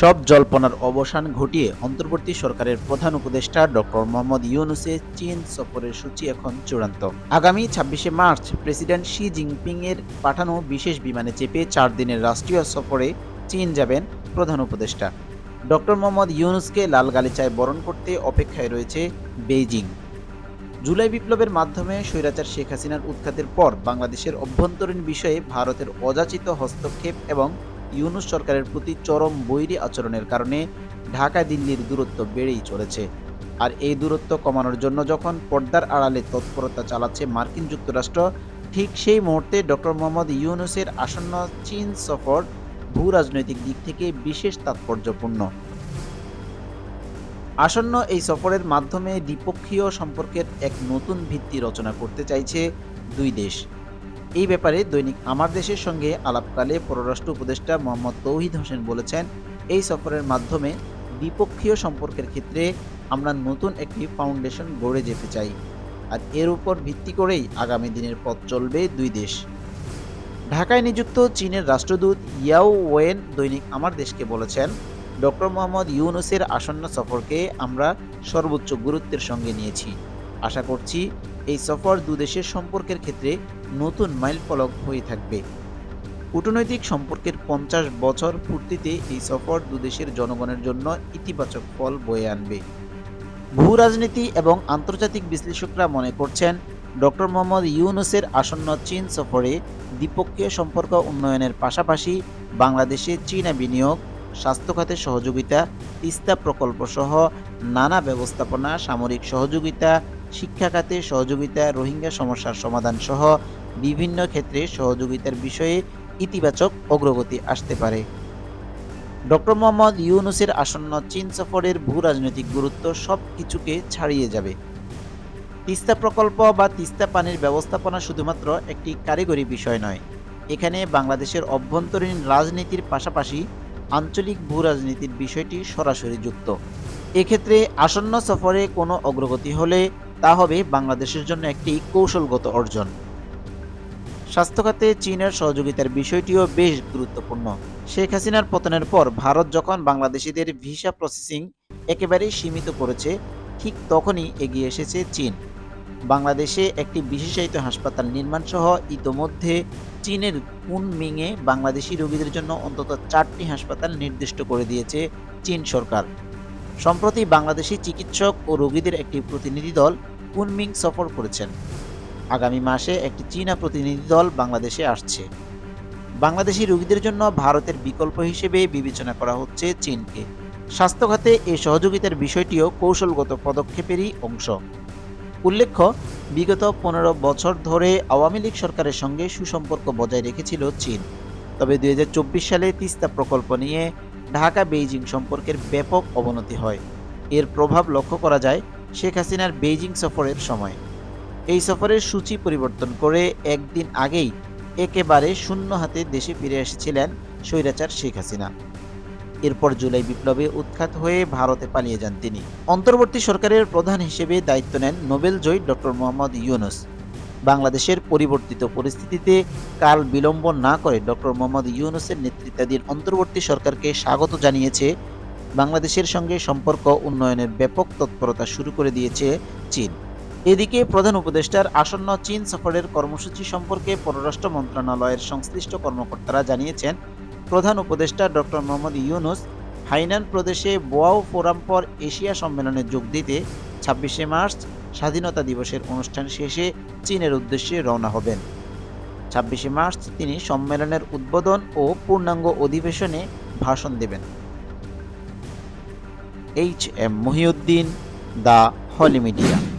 সব জল্পনার অবসান ঘটিয়ে অন্তর্বর্তী সরকারের প্রধান উপদেষ্টা ডক্টর মোহাম্মদ ইউনুসের চীন সফরের সূচি এখন চূড়ান্ত। আগামী ছাব্বিশে মার্চ প্রেসিডেন্ট শি জিনপিং এর পাঠানো বিশেষ বিমানে চেপে চার দিনের রাষ্ট্রীয় সফরে চীন যাবেন প্রধান উপদেষ্টা। ডক্টর মোহাম্মদ ইউনুসকে লাল গালিচায় বরণ করতে অপেক্ষায় রয়েছে বেইজিং। জুলাই বিপ্লবের মাধ্যমে স্বৈরাচার শেখ হাসিনার উৎখাতের পর বাংলাদেশের অভ্যন্তরীণ বিষয়ে ভারতের অযাচিত হস্তক্ষেপ এবং ইউনুস সরকারের প্রতি চরম বৈরী আচরণের কারণে ঢাকা দিল্লির দূরত্ব বেড়েই চলেছে। আর এই দূরত্ব কমানোর জন্য যখন পর্দার আড়ালে তৎপরতা চালাচ্ছে মার্কিন যুক্তরাষ্ট্র, ঠিক সেই মুহূর্তে ডক্টর মোহাম্মদ ইউনুসের আসন্ন চীন সফর ভূ রাজনৈতিক দিক থেকে বিশেষ তাৎপর্যপূর্ণ। আসন্ন এই সফরের মাধ্যমে দ্বিপক্ষীয় সম্পর্কের এক নতুন ভিত্তি রচনা করতে চাইছে দুই দেশ। এই ব্যাপারে দৈনিক আমার দেশের সঙ্গে আলাপকালে পররাষ্ট্র উপদেষ্টা মোহাম্মদ তৌহিদ হোসেন বলেছেন, এই সফরের মাধ্যমে দ্বিপক্ষীয় সম্পর্কের ক্ষেত্রে আমরা নতুন একটি ফাউন্ডেশন গড়ে যেতে চাই আর এর উপর ভিত্তি করেই আগামী দিনের পথ চলবে দুই দেশ। ঢাকায় নিযুক্ত চীনের রাষ্ট্রদূত ইয়াও ওয়েন দৈনিক আমার দেশকে বলেছেন, ডক্টর মোহাম্মদ ইউনুসের আসন্ন সফরকে আমরা সর্বোচ্চ গুরুত্বের সঙ্গে নিয়েছি। আশা করছি এই সফর দুদেশের সম্পর্কের ক্ষেত্রে নতুন মাইলফলক হয়ে থাকবে। কূটনৈতিক সম্পর্কের পঞ্চাশ বছর পূর্তিতে এই সফর দুদেশের জনগণের জন্য ইতিবাচক ফল বয়ে আনবে। ভূ রাজনীতি এবং আন্তর্জাতিক বিশ্লেষকরা মনে করছেন, ডক্টর মোহাম্মদ ইউনুসের আসন্ন চীন সফরে দ্বিপক্ষীয় সম্পর্ক উন্নয়নের পাশাপাশি বাংলাদেশে চীনা বিনিয়োগ স্বাস্থ্যখাতে সহযোগিতা, তিস্তা প্রকল্প সহ নানা ব্যবস্থাপনা, সামরিক সহযোগিতা শিক্ষা খাতে সহযোগিতা, রোহিঙ্গা সমস্যার সমাধান সহ বিভিন্ন ক্ষেত্রে সহযোগিতার বিষয়ে ইতিবাচক অগ্রগতি আসতে পারে। ডক্টর মোহাম্মদ ইউনুসের আসন্ন চীন সফরের ভূ রাজনৈতিক গুরুত্ব সব কিছুকে ছাড়িয়ে যাবে। তিস্তা প্রকল্প বা তিস্তা পানির ব্যবস্থাপনা শুধুমাত্র একটি কারিগরি বিষয় নয়, এখানে বাংলাদেশের অভ্যন্তরীণ রাজনীতির পাশাপাশি আঞ্চলিক ভূ রাজনীতির বিষয়টি সরাসরি যুক্ত। এক্ষেত্রে আসন্ন সফরে কোনো অগ্রগতি হলে তা হবে বাংলাদেশের জন্য একটি কৌশলগত অর্জন। স্বাস্থ্যখাতে চীনের সহযোগিতার বিষয়টিও বেশ গুরুত্বপূর্ণ। শেখ হাসিনার পতনের পর ভারত যখন বাংলাদেশিদের ভিসা প্রসেসিং একেবারেই সীমিত করেছে, ঠিক তখনই এগিয়ে এসেছে চীন। বাংলাদেশে একটি বিশেষায়িত হাসপাতাল নির্মাণ সহ ইতোমধ্যে চীনের কুনমিংয়ে বাংলাদেশি রোগীদের জন্য অন্তত চারটি হাসপাতাল নির্দিষ্ট করে দিয়েছে চীন সরকার। সম্প্রতি বাংলাদেশি চিকিৎসক ও রোগীদের একটি প্রতিনিধি দল কুনমিং সফর করেছেন। আগামী মাসে একটি চীনা প্রতিনিধি দল বাংলাদেশে আসছে। বাংলাদেশি রোগীদের জন্য ভারতের বিকল্প হিসেবে বিবেচনা করা হচ্ছে চীনকে। স্বাস্থ্য খাতে এই সহযোগিতার বিষয়টিও কৌশলগত পদক্ষেপেরই অংশ। উল্লেখ্য, বিগত পনেরো বছর ধরে আওয়ামী লীগ সরকারের সঙ্গে সুসম্পর্ক বজায় রেখেছিল চীন। তবে দুই হাজার চব্বিশ সালে তিস্তা প্রকল্প নিয়ে ঢাকা বেইজিং সম্পর্কের ব্যাপক অবনতি হয়। এর প্রভাব লক্ষ্য করা যায় শেখ হাসিনার বেইজিং সফরের সময়। এই সফরের সূচি পরিবর্তন করে একদিন আগেই একেবারে শূন্য হাতে দেশে ফিরে এসেছিলেন স্বৈরাচার শেখ হাসিনা। এরপর জুলাই বিপ্লবে উৎখাত হয়ে ভারতে পালিয়ে যান তিনি। অন্তর্বর্তী সরকারের প্রধান হিসেবে দায়িত্ব নেন নোবেল জয়ী ডক্টর মোহাম্মদ ইউনুস। বাংলাদেশের পরিবর্তিত পরিস্থিতিতে কাল বিলম্ব না করে ডক্টর মোহাম্মদ ইউনুসের নেতৃত্বাধীন অন্তর্বর্তী সরকারকে স্বাগত জানিয়েছে। বাংলাদেশের সঙ্গে সম্পর্ক উন্নয়নের ব্যাপক তৎপরতা শুরু করে দিয়েছে চীন। এদিকে প্রধান উপদেষ্টার আসন্ন চীন সফরের কর্মসূচি সম্পর্কে পররাষ্ট্র মন্ত্রণালয়ের সংশ্লিষ্ট কর্মকর্তারা জানিয়েছেন, প্রধান উপদেষ্টা ডক্টর মোহাম্মদ ইউনুস হাইনান প্রদেশে বোয়াও ফোরাম ফর এশিয়া সম্মেলনে যোগ দিতে ছাব্বিশে মার্চ স্বাধীনতা দিবসের অনুষ্ঠান শেষে চীনের উদ্দেশ্যে রওনা হবেন। ছাব্বিশে মার্চ তিনি সম্মেলনের উদ্বোধন ও পূর্ণাঙ্গ অধিবেশনে ভাষণ দেবেন। H M Mohiuddin, the holy media.